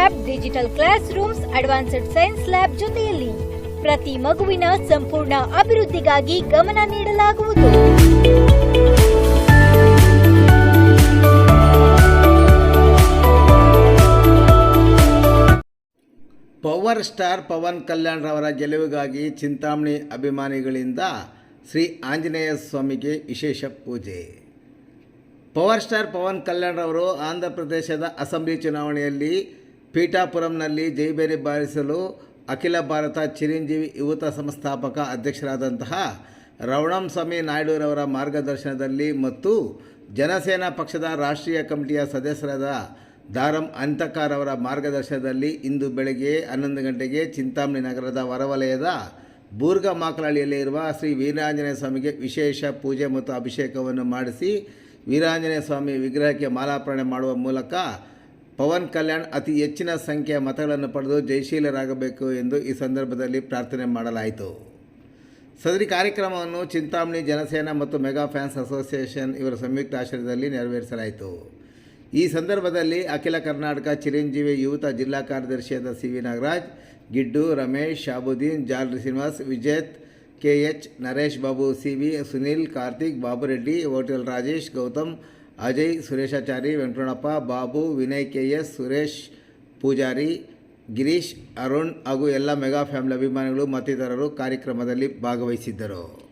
Lab, digital classrooms advanced science lab ಜೊತೆಯಲ್ಲಿ ಪ್ರತಿ ಮಗುವಿನ ಸಂಪೂರ್ಣ ಅಭಿವೃದ್ಧಿಗಾಗಿ ಗಮನ ನೀಡಲಾಗುವುದು. ಪವರ್ ಸ್ಟಾರ್ ಪವನ್ ಕಲ್ಯಾಣ್ ರವರ ಗೆಲುವಿಗಾಗಿ ಚಿಂತಾಮಣಿ ಅಭಿಮಾನಿಗಳಿಂದ ಶ್ರೀ ಆಂಜನೇಯ ಸ್ವಾಮಿಗೆ ವಿಶೇಷ ಪೂಜೆ. ಪವರ್ ಸ್ಟಾರ್ ಪವನ್ ಕಲ್ಯಾಣ್ ರವರು ಆಂಧ್ರ ಪ್ರದೇಶದ ಅಸೆಂಬ್ಲಿ ಚುನಾವಣೆಯಲ್ಲಿ ಪೀಠಾಪುರಂನಲ್ಲಿ ಜೈಬೇರಿ ಬಾರಿಸಲು ಅಖಿಲ ಭಾರತ ಚಿರಂಜೀವಿ ಯುವತ ಸಂಸ್ಥಾಪಕ ಅಧ್ಯಕ್ಷರಾದಂತಹ ರವಣಂ ಸ್ವಾಮಿ ನಾಯ್ಡುರವರ ಮಾರ್ಗದರ್ಶನದಲ್ಲಿ ಮತ್ತು ಜನಸೇನಾ ಪಕ್ಷದ ರಾಷ್ಟ್ರೀಯ ಕಮಿಟಿಯ ಸದಸ್ಯರಾದ ದಾರಂ ಅಂತಕಾರ್ ಅವರ ಮಾರ್ಗದರ್ಶನದಲ್ಲಿ ಇಂದು ಬೆಳಗ್ಗೆ ಹನ್ನೊಂದು ಗಂಟೆಗೆ ಚಿಂತಾಮಣಿ ನಗರದ ಹೊರವಲಯದ ಬೂರ್ಗ ಮಾಕಲಹಳ್ಳಿಯಲ್ಲಿ ಇರುವ ಶ್ರೀ ವೀರಾಂಜನೇಯ ಸ್ವಾಮಿಗೆ ವಿಶೇಷ ಪೂಜೆ ಮತ್ತು ಅಭಿಷೇಕವನ್ನು ಮಾಡಿಸಿ ವೀರಾಂಜನೇಯ ಸ್ವಾಮಿ ವಿಗ್ರಹಕ್ಕೆ ಮಾಲಾರ್ಪಣೆ ಮಾಡುವ ಮೂಲಕ ಪವನ್ ಕಲ್ಯಾಣ್ ಅತಿ ಹೆಚ್ಚಿನ ಸಂಖ್ಯೆಯ ಮತಗಳನ್ನು ಪಡೆದು ಜಯಶೀಲರಾಗಬೇಕು ಎಂದು ಈ ಸಂದರ್ಭದಲ್ಲಿ ಪ್ರಾರ್ಥನೆ ಮಾಡಲಾಯಿತು. ಸದರಿ ಕಾರ್ಯಕ್ರಮವನ್ನು ಚಿಂತಾಮಣಿ ಜನಸೇನಾ ಮತ್ತು ಮೆಗಾ ಫ್ಯಾನ್ಸ್ ಅಸೋಸಿಯೇಷನ್ ಇವರ ಸಂಯುಕ್ತ ಆಶ್ರಯದಲ್ಲಿ ನೆರವೇರಿಸಲಾಯಿತು. ಈ ಸಂದರ್ಭದಲ್ಲಿ ಅಖಿಲ ಕರ್ನಾಟಕ ಚಿರಂಜೀವಿ ಯುವತ ಜಿಲ್ಲಾ ಕಾರ್ಯದರ್ಶಿಯಾದ C V Nagaraj, Giddu Ramesh, Shabuddin, Jalri Srinivas, Vijeth, K H Naresh Babu, C V Sunil, Karthik Babureddy, hotel Rajesh, Gautham Ajay, Sureshachari Venkatappa Babu, Vinay K S, Suresh Poojari, Girish, Arun ಹಾಗೂ ಎಲ್ಲ mega family ಅಭಿಮಾನಿಗಳು ಮತ್ತಿತರರು ಕಾರ್ಯಕ್ರಮದಲ್ಲಿ ಭಾಗವಹಿಸಿದ್ದರು.